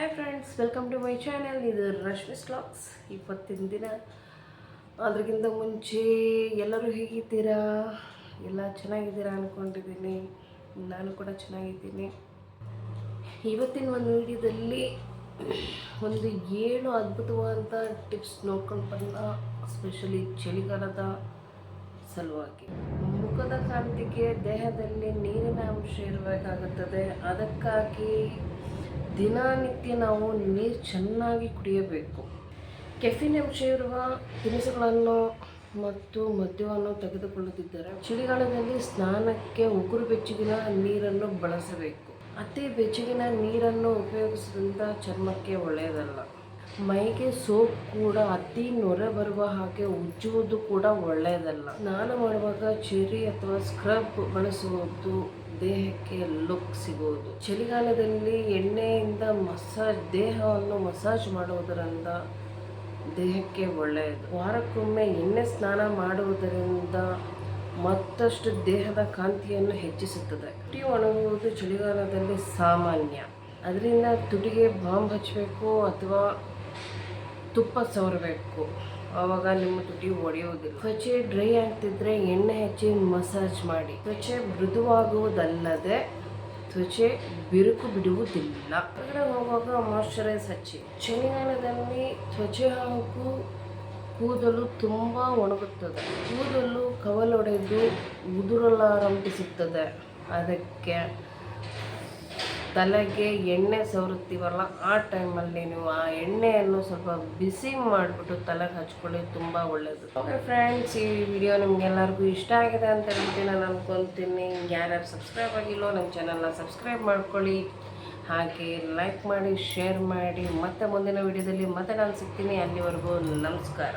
Hi friends welcome to my channel ಇದು ರಶ್ಮಿ ಸ್ಲಾಕ್ಸ್ ಇವತ್ತಿನ ದಿನ. ಅದ್ರಗಿಂತ ಮುಂಚೆ ಎಲ್ಲರೂ ಹೇಗಿದ್ದೀರಾ? ಎಲ್ಲ ಚೆನ್ನಾಗಿದ್ದೀರಾ ಅಂದ್ಕೊಂಡಿದ್ದೀನಿ ನಾನು ಕೂಡ ಚೆನ್ನಾಗಿದ್ದೀನಿ. ಇವತ್ತಿನ ಒಂದು ವಿಡಿಯೋದಲ್ಲಿ ಒಂದು ಏಳು ಅದ್ಭುತವಾದಂಥ ಟಿಪ್ಸ್ ನೋಡ್ಕೊಂಡು ಬಂದ ಸ್ಪೆಷಲಿ ಚಳಿಗಾಲದ ಸಲುವಾಗಿ. ಮುಖದ ಕಾಂತಿಗೆ, ದೇಹದಲ್ಲಿ ನೀರಿನ ಅಂಶ ಇರಬೇಕಾಗುತ್ತದೆ. ಅದಕ್ಕಾಗಿ ದಿನನಿತ್ಯ ನಾವು ನೀರು ಚೆನ್ನಾಗಿ ಕುಡಿಯಬೇಕು. ಕೆಫಿನ್ ಅಂಶ ಇರುವ ತಿನಿಸುಗಳನ್ನು ಮತ್ತು ಮದ್ಯವನ್ನು ತೆಗೆದುಕೊಳ್ಳುತ್ತಿದ್ದರೆ ಚಳಿಗಾಲದಲ್ಲಿ ಸ್ನಾನಕ್ಕೆ ಉಗುರು ಬೆಚ್ಚಗಿನ ನೀರನ್ನು ಬಳಸಬೇಕು. ಅತಿ ಬೆಚ್ಚಗಿನ ನೀರನ್ನು ಉಪಯೋಗಿಸುವುದರಿಂದ ಚರ್ಮಕ್ಕೆ ಒಳ್ಳೆಯದಲ್ಲ. ಮೈಗೆ ಸೋಪ್ ಕೂಡ ಅತಿ ನೊರೆ ಬರುವ ಹಾಗೆ ಉಜ್ಜುವುದು ಕೂಡ ಒಳ್ಳೆಯದಲ್ಲ. ಸ್ನಾನ ಮಾಡುವಾಗ ಚೆರಿ ಅಥವಾ ಸ್ಕ್ರಬ್ ಬಳಸುವುದು ದೇಹಕ್ಕೆ ಲುಕ್ ಸಿಗುವುದು ಚಳಿಗಾಲದಲ್ಲಿ ಎಣ್ಣೆಯಿಂದ ಮಸಾಜ್, ದೇಹವನ್ನು ಮಸಾಜ್ ಮಾಡುವುದರಿಂದ ದೇಹಕ್ಕೆ ಒಳ್ಳೆಯದು. ವಾರಕ್ಕೊಮ್ಮೆ ಎಣ್ಣೆ ಸ್ನಾನ ಮಾಡುವುದರಿಂದ ಮತ್ತಷ್ಟು ದೇಹದ ಕಾಂತಿಯನ್ನು ಹೆಚ್ಚಿಸುತ್ತದೆ. ತುಟಿ ಒಣಗುವುದು ಚಳಿಗಾಲದಲ್ಲಿ ಸಾಮಾನ್ಯ. ಅದರಿಂದ ತುಟಿಗೆ ಬಾಂಬ್ ಹಚ್ಚಬೇಕು ಅಥವಾ ತುಪ್ಪ ಸವರಬೇಕು. ಆವಾಗ ನಿಮ್ಮ ತುಟಿ ಒಡೆಯುವುದಿಲ್ಲ ತ್ವಚೆ ಡ್ರೈ ಆಗ್ತಿದ್ರೆ ಎಣ್ಣೆ ಹಚ್ಚಿ ಮಸಾಜ್ ಮಾಡಿ. ತ್ವಚೆ ಮೃದುವಾಗುವುದಲ್ಲದೆ ತ್ವಚೆ ಬಿರುಕು ಬಿಡುವುದಿಲ್ಲ. ಹೊರಗಡೆ ಹೋಗುವಾಗ ಮಾಯಶ್ಚರೈಸ್ ಹಚ್ಚಿ. ಚಳಿಗಾಲದಲ್ಲಿ ತ್ವಚೆ ಹಾಗೂ ಕೂದಲು ತುಂಬ ಒಣಗುತ್ತದೆ. ಕೂದಲು ಕವಲೊಡೆದು ಉದುರಲಾರಂಭಿಸುತ್ತದೆ. ಅದಕ್ಕೆ ತಲೆಗೆ ಎಣ್ಣೆ ಸವರುತ್ತೀವಲ್ಲ, ಆ ಟೈಮಲ್ಲಿ ನೀವು ಆ ಎಣ್ಣೆಯನ್ನು ಸ್ವಲ್ಪ ಬಿಸಿ ಮಾಡಿಬಿಟ್ಟು ತಲೆಗೆ ಹಚ್ಕೊಳ್ಳಿ, ತುಂಬ ಒಳ್ಳೆಯದು ಓಕೆ ಫ್ರೆಂಡ್ಸ್ ಈ ವಿಡಿಯೋ ನಿಮ್ಗೆಲ್ಲರಿಗೂ ಇಷ್ಟ ಆಗಿದೆ ಅಂತ ಹೇಳ್ಬಿಟ್ಟು ನಾನು ಅನ್ಕೊತೀನಿ. ಯಾರ್ಯಾರು ಸಬ್ಸ್ಕ್ರೈಬ್ ಆಗಿಲ್ಲೋ ನಮ್ಮ ಚಾನಲ್ನ ಸಬ್ಸ್ಕ್ರೈಬ್ ಮಾಡ್ಕೊಳ್ಳಿ. ಹಾಗೆ ಲೈಕ್ ಮಾಡಿ ಶೇರ್ ಮಾಡಿ. ಮತ್ತೆ ಮುಂದಿನ ವಿಡಿಯೋದಲ್ಲಿ ಮತ್ತೆ ನಾನು ಸಿಗ್ತೀನಿ. ಅಲ್ಲಿವರೆಗೂ ನಮಸ್ಕಾರ.